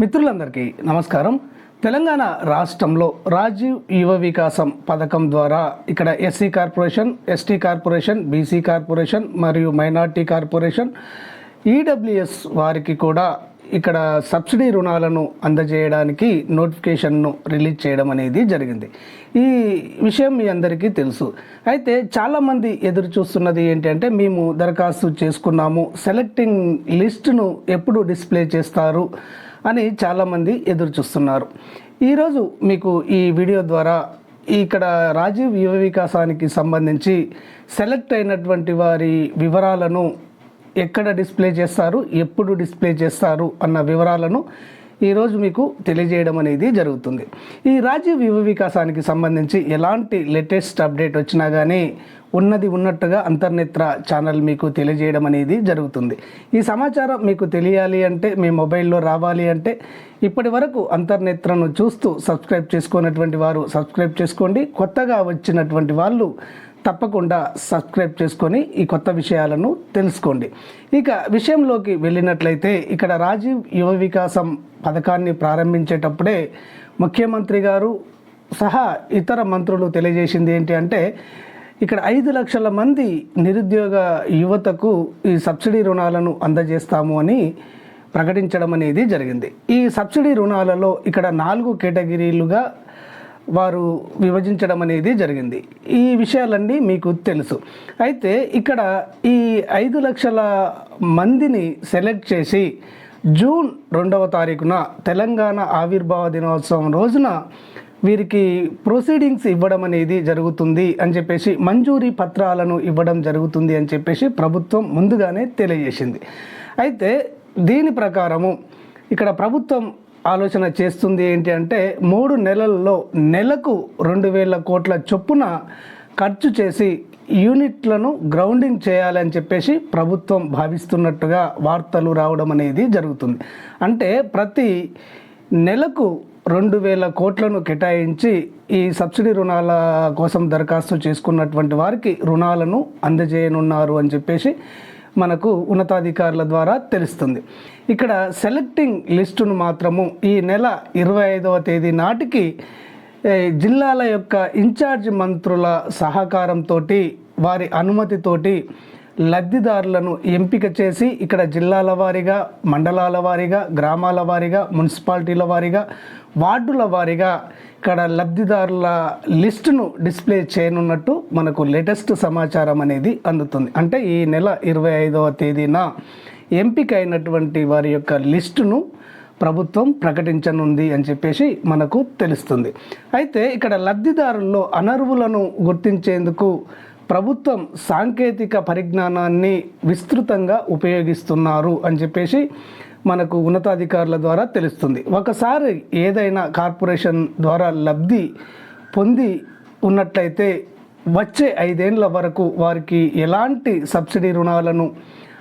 మిత్రులందరికీ నమస్కారం. తెలంగాణ రాష్ట్రంలో రాజీవ్ యువ వికాసం పథకం ద్వారా ఇక్కడ SC corporation ST corporation BC corporation మరియు మైనార్టీ కార్పొరేషన్ ఈడబ్ల్యూఎస్ వారికి కూడా ఇక్కడ సబ్సిడీ రుణాలను అందజేయడానికి నోటిఫికేషన్ను రిలీజ్ చేయడం అనేది జరిగింది. ఈ విషయం మీ అందరికీ తెలుసు. అయితే చాలామంది ఎదురు చూస్తున్నది ఏంటంటే మేము దరఖాస్తు చేసుకున్నాము. సెలెక్టింగ్ లిస్టును ఎప్పుడు డిస్ప్లే చేస్తారు? అని చాలామంది ఎదురు చూస్తున్నారు. ఈరోజు మీకు ఈ వీడియో ద్వారా ఇక్కడ రాజీవ్ యువ వికాసానికి సంబంధించి సెలెక్ట్ అయినటువంటి వారి వివరాలను ఎక్కడ డిస్ప్లే చేస్తారు ఎప్పుడు డిస్ప్లే చేస్తారు అన్న వివరాలను ఈరోజు మీకు తెలియజేయడం అనేది జరుగుతుంది. ఈ రాజీవ్ యువ వికాసానికి సంబంధించి ఎలాంటి లేటెస్ట్ అప్డేట్ వచ్చినా కానీ ఉన్నది ఉన్నట్టుగా అంతర్నేత్ర ఛానల్ మీకు తెలియజేయడం అనేది జరుగుతుంది. ఈ సమాచారం మీకు తెలియాలి అంటే మీ మొబైల్లో రావాలి అంటే ఇప్పటి వరకు అంతర్నేత్రను చూస్తూ సబ్స్క్రైబ్ చేసుకున్నటువంటి వారు సబ్స్క్రైబ్ చేసుకోండి. కొత్తగా వచ్చినటువంటి వాళ్ళు తప్పకుండా సబ్స్క్రైబ్ చేసుకొని ఈ కొత్త విషయాలను తెలుసుకోండి. ఇక విషయంలోకి వెళ్ళినట్లయితే ఇక్కడ రాజీవ్ యువ వికాసం పథకాన్ని ప్రారంభించేటప్పుడే ముఖ్యమంత్రి గారు సహా ఇతర మంత్రులు తెలియజేసింది ఏంటి అంటే ఇక్కడ ఐదు లక్షల మంది నిరుద్యోగ యువతకు ఈ సబ్సిడీ రుణాలను అందజేస్తాము అని ప్రకటించడం అనేది జరిగింది. ఈ సబ్సిడీ రుణాలలో ఇక్కడ నాలుగు కేటగిరీలుగా వారు విభజించడం అనేది జరిగింది. ఈ విషయాలన్నీ మీకు తెలుసు. అయితే ఇక్కడ ఈ ఐదు లక్షల మందిని సెలెక్ట్ చేసి జూన్ రెండవ తారీఖున తెలంగాణ ఆవిర్భావ దినోత్సవం రోజున వీరికి ప్రొసీడింగ్స్ ఇవ్వడం అనేది జరుగుతుంది అని చెప్పేసి మంజూరీ పత్రాలను ఇవ్వడం జరుగుతుంది అని చెప్పేసి ప్రభుత్వం ముందుగానే తెలియజేసింది. అయితే దీని ప్రకారము ఇక్కడ ప్రభుత్వం ఆలోచన చేస్తుంది ఏంటి అంటే మూడు నెలల్లో నెలకు రెండు వేల కోట్ల చొప్పున ఖర్చు చేసి యూనిట్లను గ్రౌండింగ్ చేయాలని చెప్పేసి ప్రభుత్వం భావిస్తున్నట్టుగా వార్తలు రావడం అనేది జరుగుతుంది. అంటే ప్రతి నెలకు రెండు వేల కోట్లను కేటాయించి ఈ సబ్సిడీ రుణాల కోసం దరఖాస్తు చేసుకున్నటువంటి వారికి రుణాలను అందజేయనున్నారు అని చెప్పేసి మనకు ఉన్నతాధికారుల ద్వారా తెలుస్తుంది. ఇక్కడ సెలెక్టింగ్ లిస్టును మాత్రము ఈ నెల ఇరవై ఐదవ తేదీ నాటికి జిల్లాల యొక్క ఇన్ఛార్జ్ మంత్రుల సహకారంతో వారి అనుమతితోటి లబ్ధిదారులను ఎంపిక చేసి ఇక్కడ జిల్లాల వారీగా మండలాల వారీగా గ్రామాల వారీగా మున్సిపాలిటీల వారీగా వార్డుల వారీగా ఇక్కడ లబ్ధిదారుల లిస్టును డిస్ప్లే చేయనున్నట్టు మనకు లేటెస్ట్ సమాచారం అనేది అందుతుంది. అంటే ఈ నెల ఇరవై ఐదవ తేదీన ఎంపిక అయినటువంటి వారి యొక్క లిస్టును ప్రభుత్వం ప్రకటించనుంది అని చెప్పేసి మనకు తెలుస్తుంది. అయితే ఇక్కడ లబ్ధిదారుల్లో అనర్వులను గుర్తించేందుకు ప్రభుత్వం సాంకేతిక పరిజ్ఞానాన్ని విస్తృతంగా ఉపయోగిస్తున్నారు అని చెప్పేసి మనకు ఉన్నతాధికారుల ద్వారా తెలుస్తుంది. ఒకసారి ఏదైనా కార్పొరేషన్ ద్వారా లబ్ధి పొంది ఉన్నట్లయితే వచ్చే ఐదేళ్ళ వరకు వారికి ఎలాంటి సబ్సిడీ రుణాలను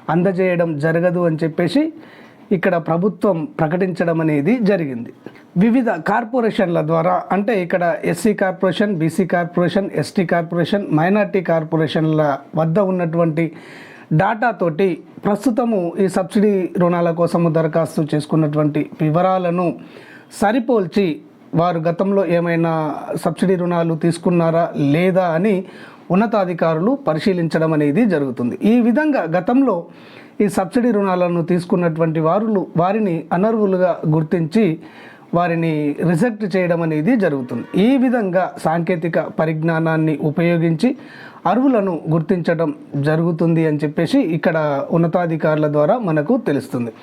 అందజేయడం జరగదు అని చెప్పేసి ఇక్కడ ప్రభుత్వం ప్రకటించడం అనేది జరిగింది. వివిధ కార్పొరేషన్ల ద్వారా అంటే ఇక్కడ SC corporation BC corporation ST corporation minority కార్పొరేషన్ల వద్ద ఉన్నటువంటి డాటాతోటి ప్రస్తుతము ఈ సబ్సిడీ రుణాల కోసము దరఖాస్తు చేసుకున్నటువంటి వివరాలను సరిపోల్చి వారు గతంలో ఏమైనా సబ్సిడీ రుణాలు తీసుకున్నారా లేదా అని ఉన్నతాధికారులు పరిశీలించడం అనేది జరుగుతుంది. ఈ విధంగా గతంలో ఈ సబ్సిడీ రుణాలను తీసుకున్నటువంటి వారులు వారిని అనర్వులుగా గుర్తించి వారిని రిజెక్ట్ చేయడం అనేది జరుగుతుంది. ఈ విధంగా సాంకేతిక పరిజ్ఞానాన్ని ఉపయోగించి అర్హులను గుర్తించడం జరుగుతుంది అని చెప్పేసి ఇక్కడ ఉన్నతాధికారుల ద్వారా మనకు తెలుస్తుంది.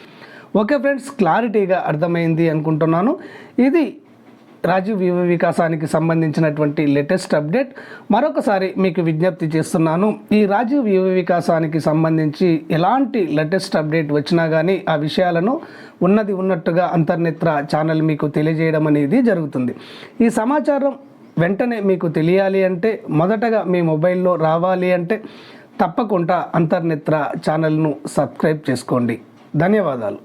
ఓకే ఫ్రెండ్స్ క్లారిటీగా అర్థమైంది అనుకుంటున్నాను. ఇది రాజీవ్ యువ వికాసానికి సంబంధించినటువంటి లేటెస్ట్ అప్డేట్. మరొకసారి మీకు విజ్ఞప్తి చేస్తున్నాను. ఈ రాజీవ్ యువ వికాసానికి సంబంధించి ఎలాంటి లేటెస్ట్ అప్డేట్ వచ్చినా కానీ ఆ విషయాలను ఉన్నది ఉన్నట్టుగా అంతర్నేత్ర ఛానల్ మీకు తెలియజేయడం అనేది జరుగుతుంది. ఈ సమాచారం వెంటనే మీకు తెలియాలి అంటే మొదటగా మీ మొబైల్లో రావాలి అంటే తప్పకుండా అంతర్నేత్ర ఛానల్ను సబ్స్క్రైబ్ చేసుకోండి. ధన్యవాదాలు.